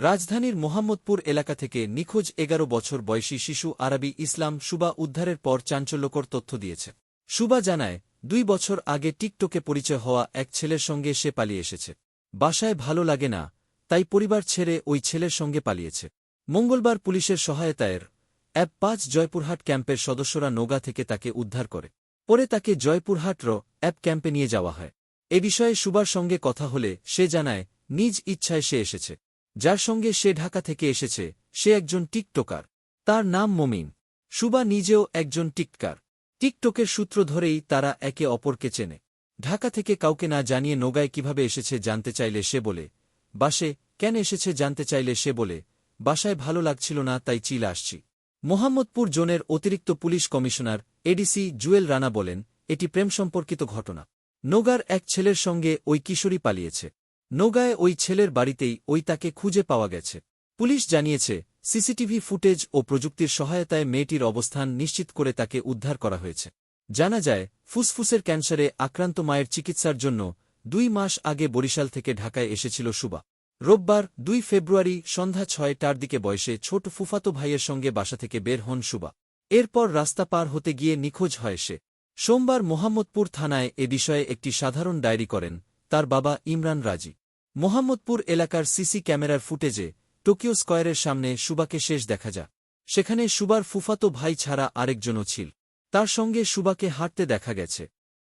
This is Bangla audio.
রাজধানীর মোহাম্মদপুর এলাকা থেকে নিখোঁজ এগারো বছর বয়সী শিশু আরবি ইসলাম সুবা উদ্ধারের পর চাঞ্চল্যকর তথ্য দিয়েছে। সুবা জানায়, দুই বছর আগে টিকটকে পরিচয় হওয়া এক ছেলের সঙ্গে সে পালিয়ে এসেছে। বাসায় ভালো লাগে না, তাই পরিবার ছেড়ে ওই ছেলের সঙ্গে পালিয়েছে। মঙ্গলবার পুলিশের সহায়তায়ের অ্যাপ পাঁচ জয়পুরহাট ক্যাম্পের সদস্যরা নোগা থেকে তাকে উদ্ধার করে। পরে তাকে জয়পুরহাট র অ্যাপ ক্যাম্পে নিয়ে যাওয়া হয়। এ বিষয়ে সুবার সঙ্গে কথা হলে সে জানায়, নিজ ইচ্ছায় সে এসেছে। যার সঙ্গে সে ঢাকা থেকে এসেছে, সে একজন টিকটকার। তার নাম মমিন। সুবা নিজেও একজন টিককার টিকটকের সূত্র ধরেই তারা একে অপরকে চেনে। ঢাকা থেকে কাউকে না জানিয়ে নোগায় কীভাবে এসেছে জানতে চাইলে সে বলে, বাসে, কেন এসেছে জানতে চাইলে সে বলে, বাসায় ভালো লাগছিল না, তাই চিল আসছি। মোহাম্মদপুর জোনের অতিরিক্ত police commissioner ADC Jewel Rana বলেন, এটি প্রেম সম্পর্কিত ঘটনা। নোগার এক ছেলের সঙ্গে ওই কিশোরী পালিয়েছে। নোগায় ওই ছেলের বাড়িতেই ওই তাকে খুঁজে পাওয়া গেছে। পুলিশ জানিয়েছে, সিসিটিভি ফুটেজ ও প্রযুক্তির সহায়তায় মেয়েটির অবস্থান নিশ্চিত করে তাকে উদ্ধার করা হয়েছে। জানা যায়, ফুসফুসের ক্যান্সারে আক্রান্ত মায়ের চিকিৎসার জন্য দুই মাস আগে বরিশাল থেকে ঢাকায় এসেছিল সুবা। রোববার দুই ফেব্রুয়ারি সন্ধ্যা ছয়টার দিকে বয়সে ছোট ফুফাতো ভাইয়ের সঙ্গে বাসা থেকে বের হন সুবা। এরপর রাস্তা পার হতে গিয়ে নিখোঁজ হয় সে। সোমবার মোহাম্মদপুর থানায় এ বিষয়ে একটি সাধারণ ডায়েরি করেন তার বাবা ইমরান রাজি। মোহাম্মদপুর এলাকার সিসি ক্যামেরার ফুটেজে টোকিও স্কয়ারের সামনে সুবাকে শেষ দেখা যা সেখানে সুবার ফুফাতো ভাই ছাড়া আরেকজনও ছিল। তার সঙ্গে সুবাকে হাঁটতে দেখা গেছে।